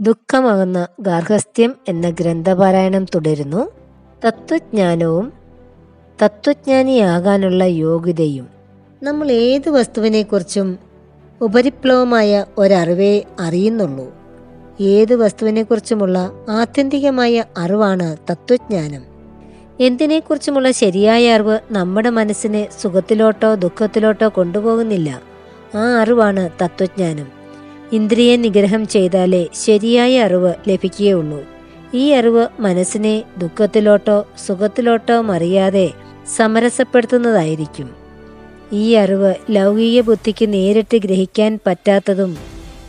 ദുഃഖമാകുന്ന ഗാർഹസ്ഥ്യം എന്ന ഗ്രന്ഥപാരായണം തുടരുന്നു. തത്വജ്ഞാനവും തത്വജ്ഞാനിയാകാനുള്ള യോഗ്യതയും നമ്മൾ ഏത് വസ്തുവിനെക്കുറിച്ചും ഉപരിപ്ലവമായ ഒരറിവേ അറിയുന്നുള്ളൂ. ഏത് വസ്തുവിനെക്കുറിച്ചുമുള്ള ആത്യന്തികമായ അറിവാണ് തത്വജ്ഞാനം. എന്തിനെക്കുറിച്ചുമുള്ള ശരിയായ അറിവ് നമ്മുടെ മനസ്സിനെ സുഖത്തിലോട്ടോ ദുഃഖത്തിലോട്ടോ കൊണ്ടുപോകുന്നില്ല. ആ അറിവാണ് തത്വജ്ഞാനം. ഇന്ദ്രിയ നിഗ്രഹം ചെയ്താലേ ശരിയായ അറിവ് ലഭിക്കുകയുള്ളൂ. ഈ അറിവ് മനസ്സിനെ ദുഃഖത്തിലോട്ടോ സുഖത്തിലോട്ടോ മറിയാതെ സമരസപ്പെടുത്തുന്നതായിരിക്കും. ഈ അറിവ് ലൗകിക ബുദ്ധിക്ക് നേരിട്ട് ഗ്രഹിക്കാൻ പറ്റാത്തതും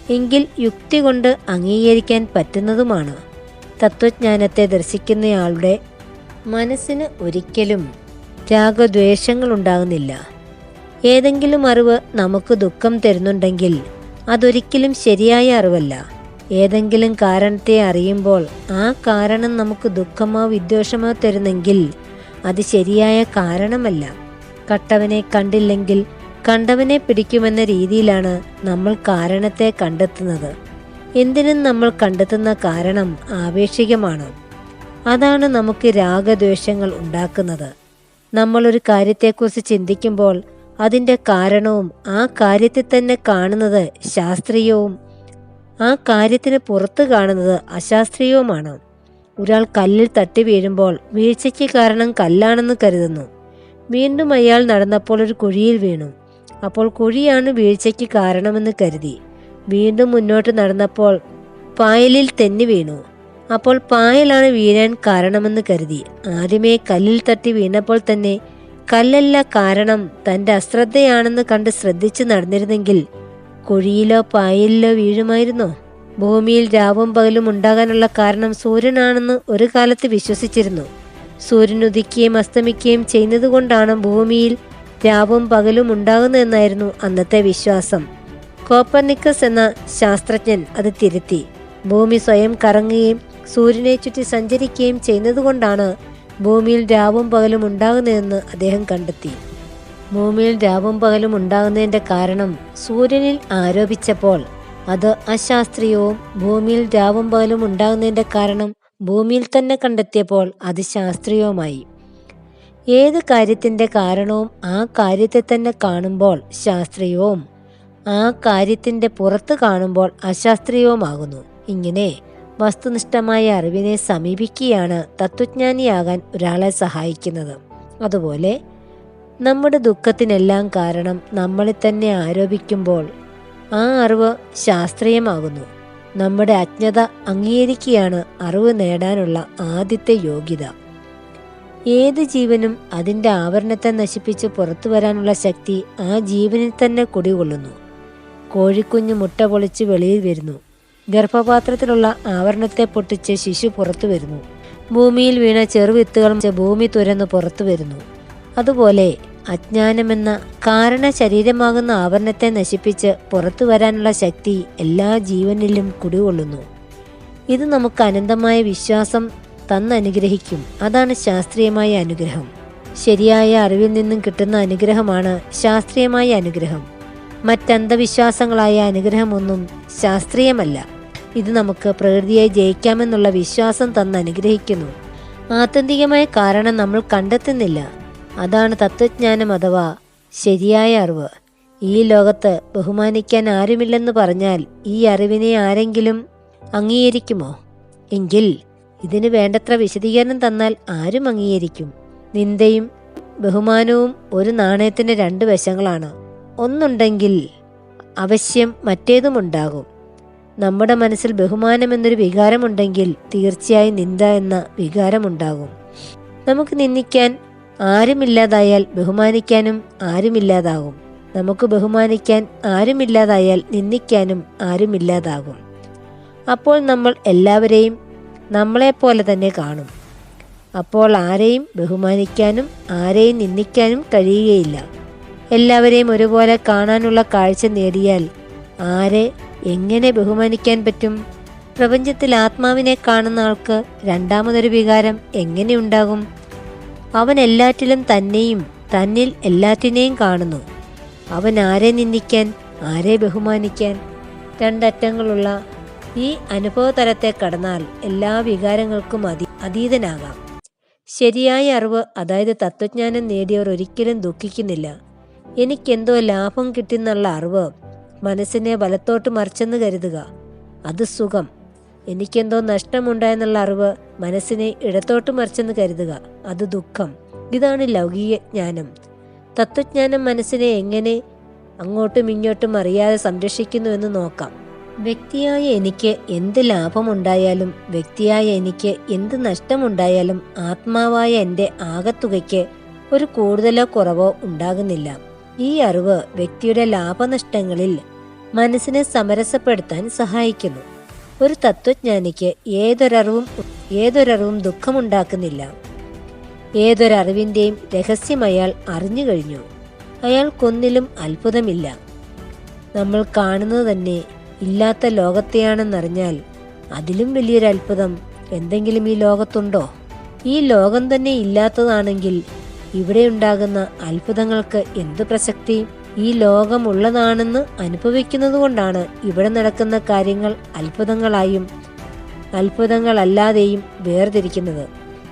എങ്കിൽ യുക്തി കൊണ്ട് അംഗീകരിക്കാൻ പറ്റുന്നതുമാണ്. തത്വജ്ഞാനത്തെ ദർശിക്കുന്നയാളുടെ മനസ്സിന് ഒരിക്കലും രാഗദ്വേഷങ്ങൾ ഉണ്ടാകുന്നില്ല ഏതെങ്കിലും അറിവ് നമുക്ക് ദുഃഖം തരുന്നുണ്ടെങ്കിൽ അതൊരിക്കലും ശരിയായ അറിവല്ല. ഏതെങ്കിലും കാരണത്തെ അറിയുമ്പോൾ ആ കാരണം നമുക്ക് ദുഃഖമോ വിദ്വേഷമോ തരുന്നെങ്കിൽ അത് ശരിയായ കാരണമല്ല. കട്ടവനെ കണ്ടില്ലെങ്കിൽ കണ്ടവനെ പിടിക്കുമെന്ന രീതിയിലാണ് നമ്മൾ കാരണത്തെ കണ്ടെത്തുന്നത്. എന്തിനും നമ്മൾ കണ്ടെത്തുന്ന കാരണം ആപേക്ഷികമാണ്. അതാണ് നമുക്ക് രാഗദ്വേഷങ്ങൾ ഉണ്ടാക്കുന്നത്. നമ്മളൊരു കാര്യത്തെക്കുറിച്ച് ചിന്തിക്കുമ്പോൾ അതിന്റെ കാരണവും ആ കാര്യത്തിൽ തന്നെ കാണുന്നത് ശാസ്ത്രീയവും ആ കാര്യത്തിന് പുറത്ത് കാണുന്നത് അശാസ്ത്രീയവുമാണ്. ഒരാൾ കല്ലിൽ തട്ടി വീഴുമ്പോൾ വീഴ്ചയ്ക്ക് കാരണം കല്ലാണെന്ന് കരുതുന്നു. വീണ്ടും അയാൾ നടന്നപ്പോൾ ഒരു കുഴിയിൽ വീണു. അപ്പോൾ കുഴിയാണ് വീഴ്ചയ്ക്ക് കാരണമെന്ന് കരുതി. വീണ്ടും മുന്നോട്ട് നടന്നപ്പോൾ പായലിൽ തെന്നി വീണു. അപ്പോൾ പായലാണ് വീഴാൻ കാരണമെന്ന് കരുതി. ആദ്യമേ കല്ലിൽ തട്ടി വീണപ്പോൾ തന്നെ കല്ലല്ല കാരണം തന്റെ അശ്രദ്ധയാണെന്ന് കണ്ട് ശ്രദ്ധിച്ച് നടന്നിരുന്നെങ്കിൽ കുഴിയിലോ പായലിലോ വീഴുമായിരുന്നോ? ഭൂമിയിൽ രാവും പകലും ഉണ്ടാകാനുള്ള കാരണം സൂര്യനാണെന്ന് ഒരു കാലത്ത് വിശ്വസിച്ചിരുന്നു. സൂര്യൻ ഉദിക്കുകയും അസ്തമിക്കുകയും ചെയ്യുന്നതുകൊണ്ടാണ് ഭൂമിയിൽ രാവും പകലും ഉണ്ടാകുന്നതെന്നായിരുന്നു അന്നത്തെ വിശ്വാസം. കോപ്പർനിക്കസ് എന്ന ശാസ്ത്രജ്ഞൻ അത് തിരുത്തി. ഭൂമി സ്വയം കറങ്ങുകയും സൂര്യനെ ചുറ്റി സഞ്ചരിക്കുകയും ചെയ്യുന്നതുകൊണ്ടാണ് ഭൂമിയിൽ രാവും പകലും ഉണ്ടാകുന്നതെന്ന് അദ്ദേഹം കണ്ടെത്തി. ഭൂമിയിൽ രാവും പകലും ഉണ്ടാകുന്നതിന്റെ കാരണം സൂര്യനിൽ ആരോപിച്ചപ്പോൾ അത് അശാസ്ത്രീയവും ഭൂമിയിൽ രാവും പകലും ഉണ്ടാകുന്നതിന്റെ കാരണം ഭൂമിയിൽ തന്നെ കണ്ടെത്തിയപ്പോൾ അത് ശാസ്ത്രീയവുമായി. ഏത് കാര്യത്തിന്റെ കാരണവും ആ കാര്യത്തെ തന്നെ കാണുമ്പോൾ ശാസ്ത്രീയവും ആ കാര്യത്തിന്റെ പുറത്ത് കാണുമ്പോൾ അശാസ്ത്രീയവുമാകുന്നു. ഇങ്ങനെ വസ്തുനിഷ്ഠമായ അറിവിനെ സമീപിക്കുകയാണ് തത്വജ്ഞാനിയാകാൻ ഒരാളെ സഹായിക്കുന്നത്. അതുപോലെ നമ്മുടെ ദുഃഖത്തിനെല്ലാം കാരണം നമ്മളെ തന്നെ ആരോപിക്കുമ്പോൾ ആ അറിവ് ശാസ്ത്രീയമാകുന്നു. നമ്മുടെ അജ്ഞത അംഗീകരിക്കുകയാണ് അറിവ് നേടാനുള്ള ആദ്യത്തെ യോഗ്യത. ഏത് ജീവനും അതിന്റെ ആവരണത്തെ നശിപ്പിച്ച് പുറത്തു വരാനുള്ള ശക്തി ആ ജീവനിൽ തന്നെ കുടികൊള്ളുന്നു. കോഴിക്കുഞ്ഞ് മുട്ട പൊളിച്ച് വെളിയിൽ വരുന്നു. ഗർഭപാത്രത്തിലുള്ള ആവരണത്തെ പൊട്ടിച്ച് ശിശു പുറത്തു വരുന്നു. ഭൂമിയിൽ വീണ ചെറുവിത്തുകൾ ഭൂമി തുരന്ന് പുറത്തു വരുന്നു. അതുപോലെ അജ്ഞാനമെന്ന കാരണ ശരീരമാകുന്ന ആവരണത്തെ നശിപ്പിച്ച് പുറത്തു വരാനുള്ള ശക്തി എല്ലാ ജീവനിലും കുടികൊള്ളുന്നു. ഇത് നമുക്ക് അനന്തമായ വിശ്വാസം തന്നനുഗ്രഹിക്കും. അതാണ് ശാസ്ത്രീയമായ അനുഗ്രഹം. ശരിയായ അറിവിൽ നിന്നും കിട്ടുന്ന അനുഗ്രഹമാണ് ശാസ്ത്രീയമായ അനുഗ്രഹം. മറ്റന്ധവിശ്വാസങ്ങളായ അനുഗ്രഹമൊന്നും ശാസ്ത്രീയമല്ല. ഇത് നമുക്ക് പ്രകൃതിയെ ജയിക്കാമെന്നുള്ള വിശ്വാസം തന്ന് അനുഗ്രഹിക്കുന്നു. ആത്യന്തികമായ കാരണം നമ്മൾ കണ്ടെത്തുന്നില്ല. അതാണ് തത്വജ്ഞാനം അഥവാ ശരിയായ അറിവ്. ഈ ലോകത്ത് ബഹുമാനിക്കാൻ ആരുമില്ലെന്ന് പറഞ്ഞാൽ ഈ അറിവിനെ ആരെങ്കിലും അംഗീകരിക്കുമോ? എങ്കിൽ ഇതിന് വേണ്ടത്ര വിശദീകരണം തന്നാൽ ആരും അംഗീകരിക്കും. നിന്ദയും ബഹുമാനവും ഒരു നാണയത്തിന്റെ രണ്ട് വശങ്ങളാണ്. ഒന്നുണ്ടെങ്കിൽ അവശ്യം മറ്റേതുമുണ്ടാകും. നമ്മുടെ മനസ്സിൽ ബഹുമാനം എന്നൊരു വികാരമുണ്ടെങ്കിൽ തീർച്ചയായും നിന്ദ എന്ന വികാരമുണ്ടാകും. നമുക്ക് നിന്ദിക്കാൻ ആരുമില്ലാതായാൽ ബഹുമാനിക്കാനും ആരുമില്ലാതാകും. നമുക്ക് ബഹുമാനിക്കാൻ ആരുമില്ലാതായാൽ നിന്ദിക്കാനും ആരുമില്ലാതാകും. അപ്പോൾ നമ്മൾ എല്ലാവരെയും നമ്മളെപ്പോലെ തന്നെ കാണും. അപ്പോൾ ആരെയും ബഹുമാനിക്കാനും ആരെയും നിന്ദിക്കാനും കഴിയുകയില്ല. എല്ലാവരെയും ഒരുപോലെ കാണാനുള്ള കാഴ്ച നേടിയാൽ ആരെ എങ്ങനെ ബഹുമാനിക്കാൻ പറ്റും? പ്രപഞ്ചത്തിൽ ആത്മാവിനെ കാണുന്ന ആൾക്ക് രണ്ടാമതൊരു വികാരം എങ്ങനെയുണ്ടാകും അവൻ എല്ലാറ്റിലും തന്നെയും തന്നിൽ എല്ലാറ്റിനെയും കാണുന്നു. അവൻ ആരെ നിന്ദിക്കാൻ ആരെ ബഹുമാനിക്കാൻ? രണ്ടറ്റങ്ങളുള്ള ഈ അനുഭവതലത്തെ കടന്നാൽ എല്ലാ വികാരങ്ങൾക്കും അതി അതീതനാകാം. ശരിയായ അറിവ് അതായത് തത്വജ്ഞാനം നേടിയവർ ഒരിക്കലും ദുഃഖിക്കുന്നില്ല. എനിക്കെന്തോ ലാഭം കിട്ടുന്നുള്ള അറിവ് മനസ്സിനെ വലത്തോട്ട് മറിച്ചെന്ന് കരുതുക. അത് സുഖം. എനിക്കെന്തോ നഷ്ടമുണ്ടായെന്നുള്ള അറിവ് മനസ്സിനെ ഇടത്തോട്ട് മറിച്ചെന്ന് കരുതുക. അത് ദുഃഖം. ഇതാണ് ലൗകിക ജ്ഞാനം. തത്വജ്ഞാനം മനസ്സിനെ എങ്ങനെ അങ്ങോട്ടും ഇങ്ങോട്ടും അറിയാതെ സംരക്ഷിക്കുന്നുവെന്ന് നോക്കാം. വ്യക്തിയായ എനിക്ക് എന്ത് ലാഭമുണ്ടായാലും വ്യക്തിയായ എനിക്ക് എന്ത് നഷ്ടമുണ്ടായാലും ആത്മാവായ എന്റെ ആകത്തുകയ്ക്ക് ഒരു കൂടുതലോ കുറവോ ഉണ്ടാകുന്നില്ല. ഈ അറിവ് വ്യക്തിയുടെ ലാഭനഷ്ടങ്ങളിൽ മനസ്സിനെ സമരസപ്പെടുത്താൻ സഹായിക്കുന്നു. ഒരു തത്വജ്ഞാനിക്ക് ഏതൊരറിവും ഏതൊരറിവും ദുഃഖമുണ്ടാക്കുന്നില്ല. ഏതൊരറിവിന്റെയും രഹസ്യം അയാൾ അറിഞ്ഞു കഴിഞ്ഞു. അയാൾക്കൊന്നിലും അത്ഭുതമില്ല. നമ്മൾ കാണുന്നത് തന്നെ ഇല്ലാത്ത ലോകത്തെയാണെന്നറിഞ്ഞാൽ അതിലും വലിയൊരു അത്ഭുതം എന്തെങ്കിലും ഈ ലോകത്തുണ്ടോ? ഈ ലോകം തന്നെ ഇല്ലാത്തതാണെങ്കിൽ ഇവിടെ ഉണ്ടാകുന്ന അത്ഭുതങ്ങൾക്ക് എന്ത് പ്രസക്തി? ഈ ലോകമുള്ളതാണെന്ന് അനുഭവിക്കുന്നത് കൊണ്ടാണ് ഇവിടെ നടക്കുന്ന കാര്യങ്ങൾ അത്ഭുതങ്ങളായും അത്ഭുതങ്ങളല്ലാതെയും വേർതിരിക്കുന്നത്.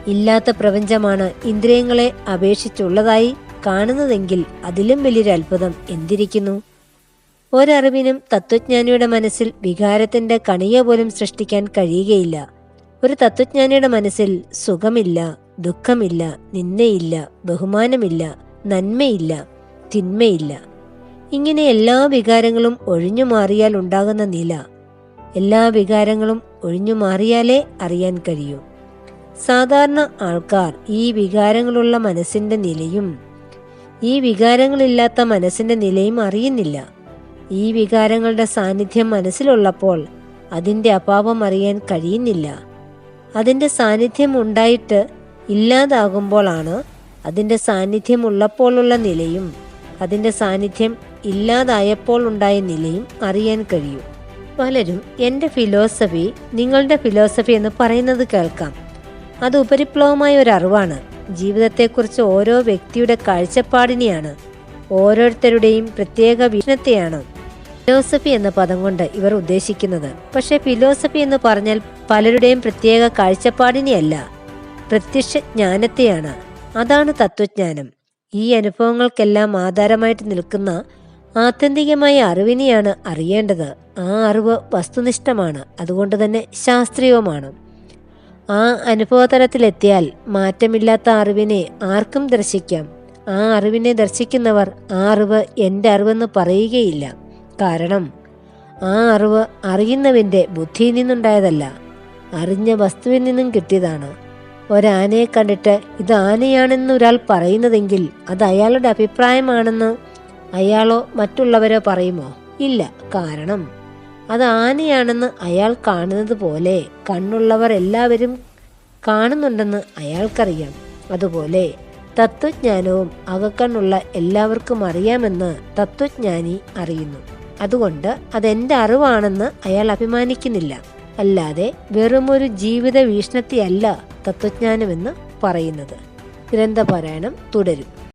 ഇല്ലാത്ത പ്രപഞ്ചമാണ് ഇന്ദ്രിയങ്ങളെ അപേക്ഷിച്ചുള്ളതായി കാണുന്നതെങ്കിൽ അതിലും വലിയൊരു അത്ഭുതം എന്തിരിക്കുന്നു? ഒരറിവിനും തത്വജ്ഞാനിയുടെ മനസ്സിൽ വികാരത്തിന്റെ കണിയെ പോലും സൃഷ്ടിക്കാൻ കഴിയുകയില്ല. ഒരു തത്വജ്ഞാനിയുടെ മനസ്സിൽ സുഖമില്ല. ദുഃഖമില്ല നിന്നയില്ല ബഹുമാനമില്ല നന്മയില്ല തിന്മയില്ല. ഇങ്ങനെ എല്ലാ വികാരങ്ങളും ഒഴിഞ്ഞു മാറിയാൽ ഉണ്ടാകുന്ന നില. എല്ലാ വികാരങ്ങളും ഒഴിഞ്ഞു മാറിയാലേ അറിയാൻ കഴിയൂ. സാധാരണ ആൾക്കാർ ഈ വികാരങ്ങളുള്ള മനസ്സിന്റെ നിലയും ഈ വികാരങ്ങളില്ലാത്ത മനസ്സിന്റെ നിലയും അറിയുന്നില്ല. ഈ വികാരങ്ങളുടെ സാന്നിധ്യം മനസ്സിലുള്ളപ്പോൾ അതിന്റെ അഭാവം അറിയാൻ കഴിയുന്നില്ല. അതിന്റെ സാന്നിധ്യം ഉണ്ടായിട്ട് ഇല്ലാതാകുമ്പോഴാണ് അതിന്റെ സാന്നിധ്യം ഉള്ളപ്പോഴുള്ള നിലയും അതിന്റെ സാന്നിധ്യം ഇല്ലാതായപ്പോൾ ഉണ്ടായ നിലയും അറിയാൻ കഴിയും. പലരും എന്റെ ഫിലോസഫി നിങ്ങളുടെ ഫിലോസഫി എന്ന് പറയുന്നത് കേൾക്കാം. അത് ഉപരിപ്ലവമായ ഒരു അറിവാണ്. ജീവിതത്തെക്കുറിച്ച് ഓരോ വ്യക്തിയുടെ കാഴ്ചപ്പാടിനെയാണ് ഓരോരുത്തരുടെയും പ്രത്യേക വീക്ഷണത്തെയാണ് ഫിലോസഫി എന്ന പദം കൊണ്ട് ഇവർ ഉദ്ദേശിക്കുന്നത്. പക്ഷേ ഫിലോസഫി എന്ന് പറഞ്ഞാൽ പലരുടെയും പ്രത്യേക കാഴ്ചപ്പാടിനെയല്ല. പ്രത്യക്ഷ ജ്ഞാനത്തെയാണ് അതാണ് തത്വജ്ഞാനം. ഈ അനുഭവങ്ങൾക്കെല്ലാം ആധാരമായിട്ട് നിൽക്കുന്ന ആത്യന്തികമായ അറിവിനെയാണ് അറിയേണ്ടത്. ആ അറിവ് വസ്തുനിഷ്ഠമാണ്. അതുകൊണ്ട് തന്നെ ശാസ്ത്രീയവുമാണ്. ആ അനുഭവതലത്തിലെത്തിയാൽ മാറ്റമില്ലാത്ത അറിവിനെ ആർക്കും ദർശിക്കാം. ആ അറിവിനെ ദർശിക്കുന്നവർ ആ അറിവ് എന്റെ അറിവെന്ന് പറയുകയില്ല. കാരണം ആ അറിവ് അറിയുന്നവന്റെ ബുദ്ധിയിൽ നിന്നുണ്ടായതല്ല. അറിഞ്ഞ വസ്തുവിൽ നിന്നും കിട്ടിയതാണ്. ഒരാനയെ കണ്ടിട്ട് ഇത് ആനയാണെന്ന് ഒരാൾ പറയുന്നതെങ്കിൽ അത് അയാളുടെ അഭിപ്രായമാണെന്ന് അയാളോ മറ്റുള്ളവരോ പറയുമോ? ഇല്ല. കാരണം അത് ആനയാണെന്ന് അയാൾ കാണുന്നത് പോലെ കണ്ണുള്ളവർ എല്ലാവരും കാണുന്നുണ്ടെന്ന് അയാൾക്കറിയാം. അതുപോലെ തത്വജ്ഞാനവും അകക്കണ്ണുള്ള എല്ലാവർക്കും അറിയാമെന്ന് തത്വജ്ഞാനി അറിയുന്നു. അതുകൊണ്ട് അതെന്റെ അറിവാണെന്ന് അയാൾ അഭിമാനിക്കുന്നില്ല. അല്ലാതെ വെറുമൊരു ജീവിത വീക്ഷണത്തെയല്ല തത്വജ്ഞാനമെന്ന് പറയുന്നത്. ഗ്രന്ഥപാരായണം തുടരും.